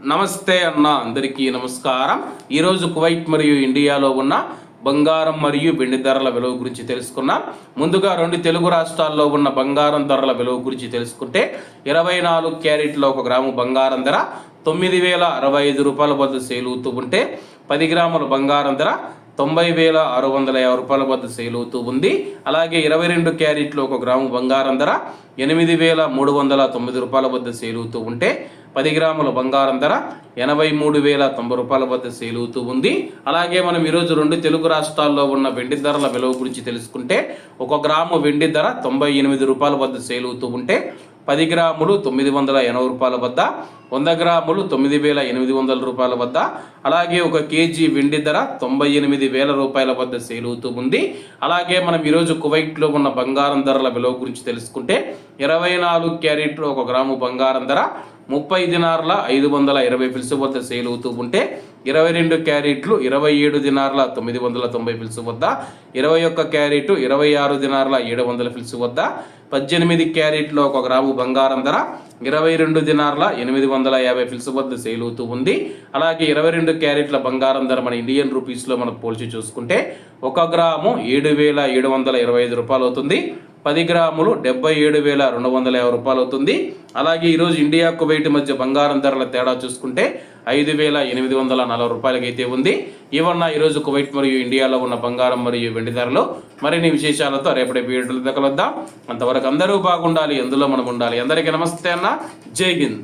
నమస్తే అన్న అందరికీ నమస్కారం. ఈరోజు కువైట్ మరియు ఇండియాలో ఉన్న బంగారం మరియు వెండి ధరల విలువ గురించి తెలుసుకున్నాం. ముందుగా రెండు తెలుగు రాష్ట్రాల్లో ఉన్న బంగారం ధరల విలువ గురించి తెలుసుకుంటే ఇరవై నాలుగు క్యారెట్లో ఒక గ్రాము బంగారం ధర తొమ్మిది వేల అరవై ఐదు రూపాయల వద్ద సేల్ అవుతూ ఉంటే పది గ్రాముల బంగారం ధర తొంభై వేల ఆరు వందల యాభై రూపాయల వద్ద సేల్ అవుతూ ఉంది. అలాగే ఇరవై రెండు క్యారెట్లు ఒక గ్రాము బంగారం ధర ఎనిమిది వేల మూడు వందల తొమ్మిది రూపాయల వద్ద సేల్ అవుతూ ఉంటే పది గ్రాముల బంగారం ధర ఎనభై మూడు వేల తొంభై రూపాయల వద్ద సేల్ అవుతూ ఉంది. అలాగే మనం ఈరోజు రెండు తెలుగు రాష్ట్రాల్లో ఉన్న వెండి ధరల విలువ గురించి తెలుసుకుంటే ఒక గ్రాము వెండి ధర తొంభై ఎనిమిది రూపాయల వద్ద సేల్ అవుతూ ఉంటే పది గ్రాములు తొమ్మిది వందల ఎనభై రూపాయల వద్ద వంద గ్రాములు తొమ్మిది వేల ఎనిమిది వందల రూపాయల వద్ద అలాగే ఒక కేజీ వెండి ధర తొంభై ఎనిమిది వేల రూపాయల వద్ద సేల్ అవుతూ ఉంది. అలాగే మనం ఈరోజు కువైట్లో ఉన్న బంగారం ధరల విలువ గురించి తెలుసుకుంటే ఇరవై నాలుగు క్యారెట్లు ఒక గ్రాము బంగారం ధర ముప్పై దినార్ల ఐదు వందల ఇరవై ఫిల్స్ వద్ద సేల్ అవుతూ ఉంటే ఇరవై రెండు క్యారెట్లు ఇరవై ఏడు దినార్ల తొమ్మిది వందల తొంభై ఫిల్స్ వద్ద ఇరవై ఒక్క క్యారెట్ ఇరవై ఆరు దినార్ల ఏడు వందల ఫిల్స్ వద్ద పద్దెనిమిది క్యారెట్లు ఒక గ్రాము బంగారం ధర ఇరవై రెండు దినార్ల ఎనిమిది వందల యాభై ఫిల్స్ వద్ద సేల్ అవుతూ ఉంది. అలాగే ఇరవై రెండు క్యారెట్ల బంగారం ధర మన ఇండియన్ రూపీస్లో మనం పోల్చి చూసుకుంటే ఒక గ్రాము ఏడు వేల ఏడు వందల ఇరవై ఐదు రూపాయలు అవుతుంది. పది గ్రాములు డెబ్బై ఏడు వేల రెండు వందల యాభై రూపాయలు అవుతుంది అలాగే ఈరోజు ఇండియా కువైట్ మధ్య బంగారం ధరల తేడా చూసుకుంటే ఐదు వేల ఎనిమిది వందల నలభై రూపాయలకి అయితే ఉంది. ఇవన్న ఈరోజు కువైట్ మరియు ఇండియాలో ఉన్న బంగారం మరియు వెండి ధరలు. మరిన్ని విశేషాలతో రేపటి వీడియోలు దగ్గర అంతవరకు అందరూ బాగుండాలి ఎందులో మనం ఉండాలి. అందరికీ నమస్తే అన్న. జై హింద్.